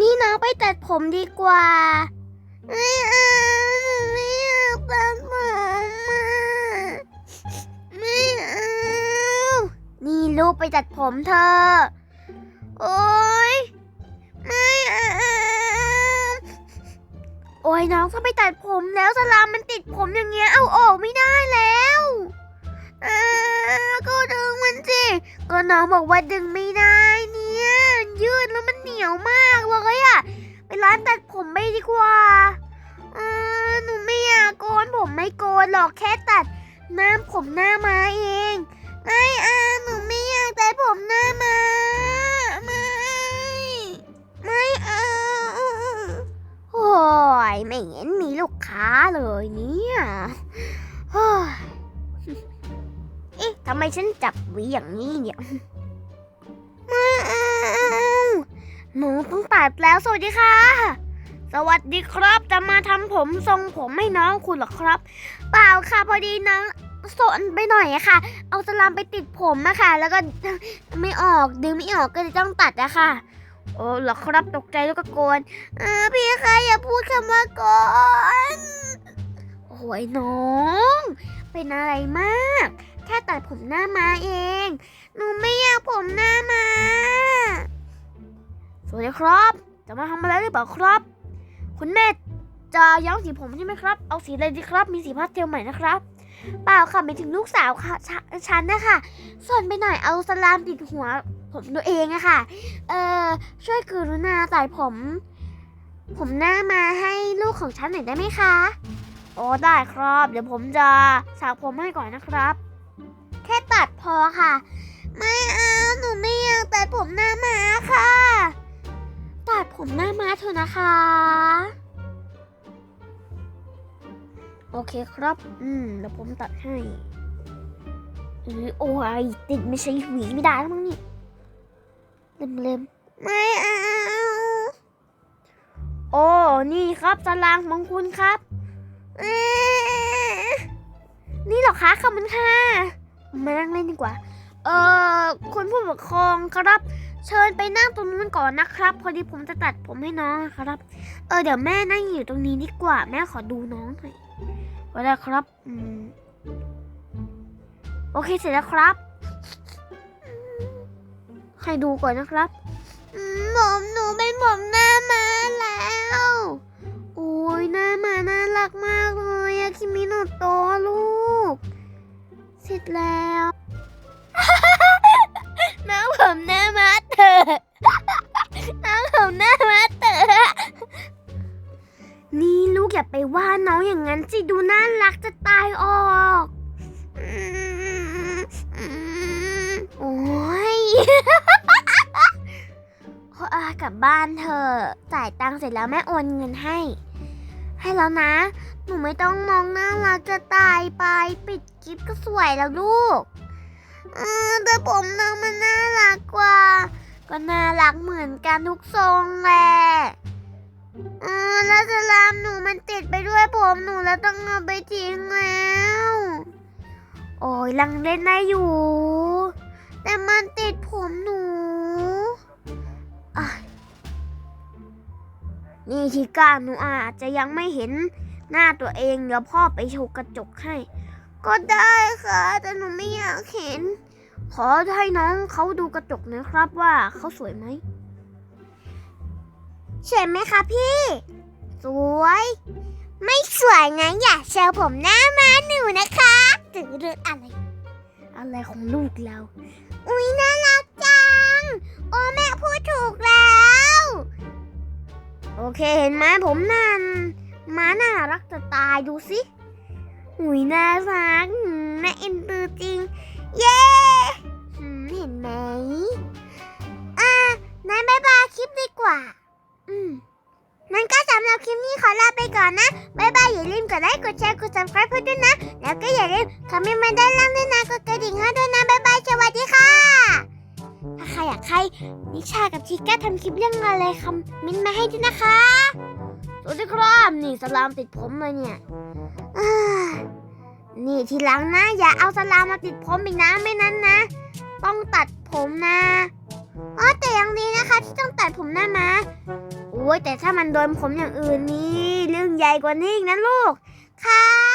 นี่น้องไปตัดผมดีกว่า ไม่เอาไม่เอาตัดผมอะไม่เอา นี่ลูกไปตัดผมเธอ โอ๊ย ไม่เอา โอ้ยน้องถ้าไปตัดผมแล้วสลามมันติดผมอย่างเงี้ยเอาออกไม่ได้แล้วก็ดึงมันสิ ก็น้องบอกว่าดึงไม่ได้นี่ ยืดแล้วมันเหนียวมากเลยอะไปร้านตัดผมไปดีกว่าเออหนูไม่อยากโกนผมไม่โกนหรอกแค่ตัดน้ำผมหน้ามาเองไม่เอาหนูไม่อยากตัดผมหน้ามาไม่ไม่เอาโอ้ยไม่เห็นมีลูกค้าเลยเนี่ยโอ้ยเอ๊ะทำไมฉันจับวีอย่างนี้เนี่ย หนูต้องตัดแล้วสวัสดีค่ะ สวัสดีครับจะมาทำผมทรงผมให้น้องคุณหรอครับ เปล่าค่ะพอดีน้องสนไปหน่อยอะค่ะ เอาสลามไปติดผมอะค่ะ แล้วก็ไม่ออกดึงไม่ออกก็เลยต้องตัดอะค่ะ โอ้หรอครับตกใจแล้วก็โกนเออพี่คะอย่าพูดคำว่าก่อนโอ้ยน้อง เป็นอะไรมากแค่ตัดผมหน้ามาเอง หนูไม่อยากผมหน้ามา วัสดีครับ จะมาทำอะไรหรือเปล่าครับ คุณแม่จะย้อมสีผมใช่ไหมครับ เอาสีอะไรดีครับ มีสีพาสเทลใหม่นะครับ เปล่าค่ะไม่ถึงลูกสาวค่ะฉฉันนะคะส่วนไปหน่อยเอาสลามติดหัวผมตัวเองอะค่ะ เออช่วยกรุณาตัดผม ผมหน้ามาให้ลูกของฉันหน่อยได้ไหมคะโอ้ได้ครับ เดี๋ยวผมจะสระผมให้ก่อนนะครับ แค่ตัดพอค่ะ ไม่เอาหนูไม่อยากตัดผมหน้ามาค่ะ ตัดผมหน้ามาเถอะนะคะ โอเคครับ อืมเดี๋ยวผมตัดให้เออโอ้ยติดไม่ใช่หวีไม่ได้แล้วมั้งนี่เล็มเล็มๆไม่เอาโอ้นี่ครับตารางของคุณครับนี่หรอคะขอบคุณค่ะ มานั่งเล่นดีกว่า เออคุณผู้ปกครองครับ เชิญไปนั่งตรงนู้นก่อนนะครับ พอดีผมจะตัดผมให้น้องครับ เออเดี๋ยวแม่นั่งอยู่ตรงนี้ดีกว่า แม่ขอดูน้องหน่อยก็ได้ครับอืมโอเคเสร็จแล้วครับให้ดูก่อนนะครับผมหนูเป็นผมหน้ามาแล้ว โอ้ยหน้ามาน่ารักมากเลยอะคิมิโนโตะลูก เสร็จแล้ว น้องผมหน้า หน้ามาเถอะนี่ลูกอย่าไปว่าน้องอย่างนั้นสิดูน่ารักจะตายออกอืมอืมโอ้ยขออากลับบ้านเถอะจ่ายตังค์เสร็จแล้วแม่โอนเงินให้ ให้แล้วนะ หนูไม่ต้องมองน่ารักจะตายไปปิดกิฟก็สวยแล้วลูกอแต่ผมน้องมันน่ารักกว่า ก็น่ารักเหมือนกันทุกทรงแหละเออแล้วสลามหนูมันติดไปด้วยผมหนูแล้วต้องเอาไปทิ้งแล้ว โอ้ยลังเล่นได้อยู่ แต่มันติดผมหนูนี่ทีก้าหนูอาจจะยังไม่เห็นหน้าตัวเองเดี๋ยวพ่อไปโชว์กระจกให้ ก็ได้ค่ะ แต่หนูไม่อยากเห็น ขอให้น้องเขาดูกระจกหนะครับว่าเขาสวยไหมสวยไหมคะพี่ สวย ไม่สวยงั้นอย่าเชลผมหน้ามาหนูนะคะถือเรื่องอะไร อะไรของลูกเรา อุ๊ยน่ารักจัง โอ้แม่พูดถูกแล้ว โอเคเห็นไหมผมนั่นม้าน่ารักจะตายดูสิหุยน่ารักหืมน่าเอ็นดูจริง เย้ นะบายบายอย่าลืมกดไลค์กดแชร์กด subscribe เพื่อด้วยนะ แล้วก็อย่าลืมคอมเมนต์มาด้านล่างด้วยนะกดกระดิ่งให้ด้วยนะบายบายสวัสดีค่ะ ถ้าใครอยากให้นิชากับชิก้าทำคลิปเรื่องอะไรคอมเมนต์มาให้ด้วยนะคะสวัสดีครับนี่สลามติดผมเลยเนี่ยนี่ทีหลังนะ อย่าเอาสลามมาติดผมอีกนะไม่นั้นนะ ต้องตัดผมนะอ๋อแต่ยังดีนะคะ ที่ต้องตัดผมหน้ามาโอ้ยแต่ถ้ามันโดนผมอย่างอื่นนี่ ใหญ่กว่านี้อีกนะลูกค่ะ